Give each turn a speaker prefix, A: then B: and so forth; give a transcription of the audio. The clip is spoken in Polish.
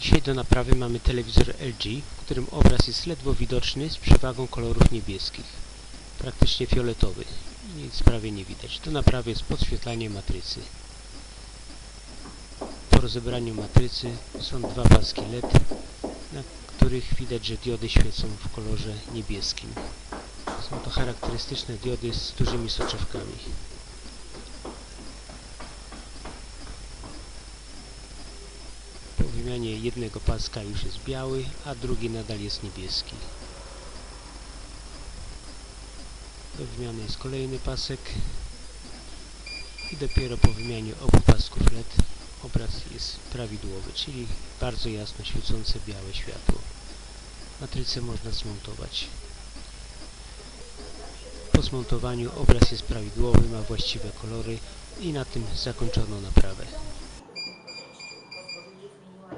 A: Dzisiaj do naprawy mamy telewizor LG, w którym obraz jest ledwo widoczny z przewagą kolorów niebieskich. Praktycznie fioletowy. Nic prawie nie widać. Do naprawy jest podświetlanie matrycy. Po rozebraniu matrycy są dwa paski LED, na których widać, że diody świecą w kolorze niebieskim. Są to charakterystyczne diody z dużymi soczewkami. Po wymianie jednego paska już jest biały, a drugi nadal jest niebieski. Do wymiany jest kolejny pasek i dopiero po wymianie obu pasków LED obraz jest prawidłowy, czyli bardzo jasno świecące białe światło. Matrycę można zmontować. Po zmontowaniu obraz jest prawidłowy, ma właściwe kolory i na tym zakończono naprawę.